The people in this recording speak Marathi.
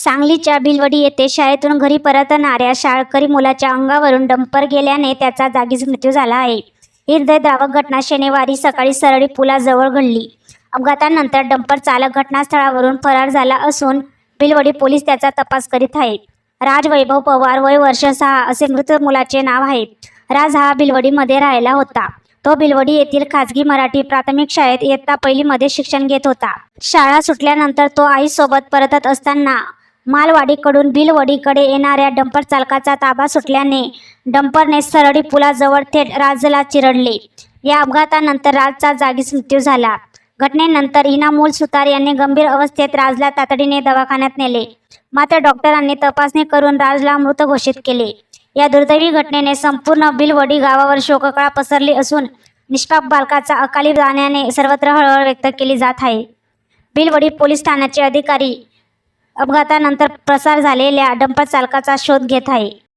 सांगलीच्या भिलवडी येथे शाळेतून घरी परतणाऱ्या शाळकरी मुलाच्या अंगावरून डंपर गेल्याने त्याचा जागीच मृत्यू झाला आहे. हृदयद्रावक घटना शनिवारी सकाळी सरळी पुलाजवळ घडली. अपघातानंतर डंपर चालक घटनास्थळावरून फरार झाला असून भिलवडी पोलीस त्याचा तपास करीत आहेत. राज वैभव पवार वय वर्ष सहा असे मृत मुलाचे नाव आहे. राज हा भिलवडीमध्ये राहिला होता. तो भिलवडी येथील खाजगी मराठी प्राथमिक शाळेत इयत्ता पहिलीमध्ये शिक्षण घेत होता. शाळा सुटल्यानंतर तो आईसोबत परतत असताना मालवाडीकडून बिलवडीकडे येणाऱ्या डंपर चालकाचा ताबा सुटल्याने डंपरने सरळी पुलाजवळ थेट राजला चिरडले. या अपघातानंतर राजचा जागीच मृत्यू झाला. घटनेनंतर इनामूल सुतार यांनी गंभीर अवस्थेत राजला तातडीने दवाखान्यात नेले. मात्र डॉक्टरांनी तपासणी करून राजला मृत घोषित केले. या दुर्दैवी घटनेने संपूर्ण बिलवडी गावावर शोककळा पसरली असून निष्पाप बालकाचा अकाली जाण्याने सर्वत्र हळहळ व्यक्त केली जात आहे. बिलवडी पोलीस ठाण्याचे अधिकारी अपघातानंतर प्रसार झालेल्या डंपर चालकाचा शोध घेत आहे.